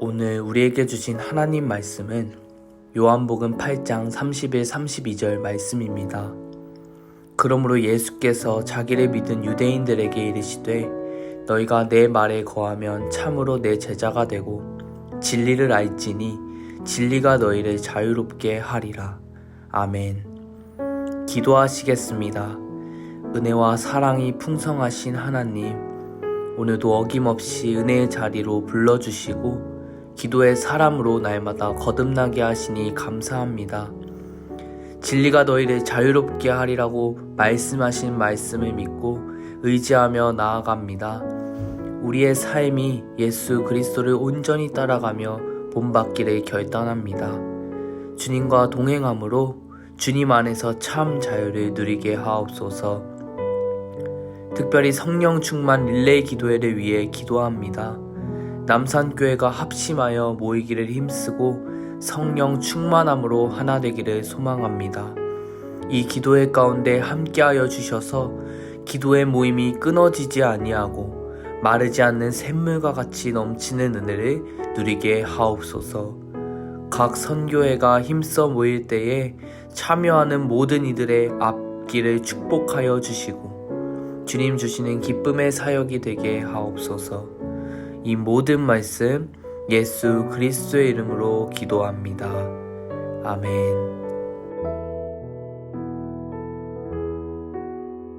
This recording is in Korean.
오늘 우리에게 주신 하나님 말씀은 요한복음 8장 31, 32절 말씀입니다. 그러므로 예수께서 자기를 믿은 유대인들에게 이르시되 너희가 내 말에 거하면 참으로 내 제자가 되고 진리를 알지니 진리가 너희를 자유롭게 하리라. 아멘. 기도하시겠습니다. 은혜와 사랑이 풍성하신 하나님, 오늘도 어김없이 은혜의 자리로 불러주시고 기도의 사람으로 날마다 거듭나게 하시니 감사합니다. 진리가 너희를 자유롭게 하리라고 말씀하신 말씀을 믿고 의지하며 나아갑니다. 우리의 삶이 예수 그리스도를 온전히 따라가며 본받기를 결단합니다. 주님과 동행함으로 주님 안에서 참 자유를 누리게 하옵소서. 특별히 성령 충만 릴레이 기도회를 위해 기도합니다. 남산교회가 합심하여 모이기를 힘쓰고 성령 충만함으로 하나 되기를 소망합니다. 이 기도회 가운데 함께하여 주셔서 기도의 모임이 끊어지지 아니하고 마르지 않는 샘물과 같이 넘치는 은혜를 누리게 하옵소서. 각 선교회가 힘써 모일 때에 참여하는 모든 이들의 앞길을 축복하여 주시고 주님 주시는 기쁨의 사역이 되게 하옵소서. 이 모든 말씀 예수 그리스도의 이름으로 기도합니다. 아멘.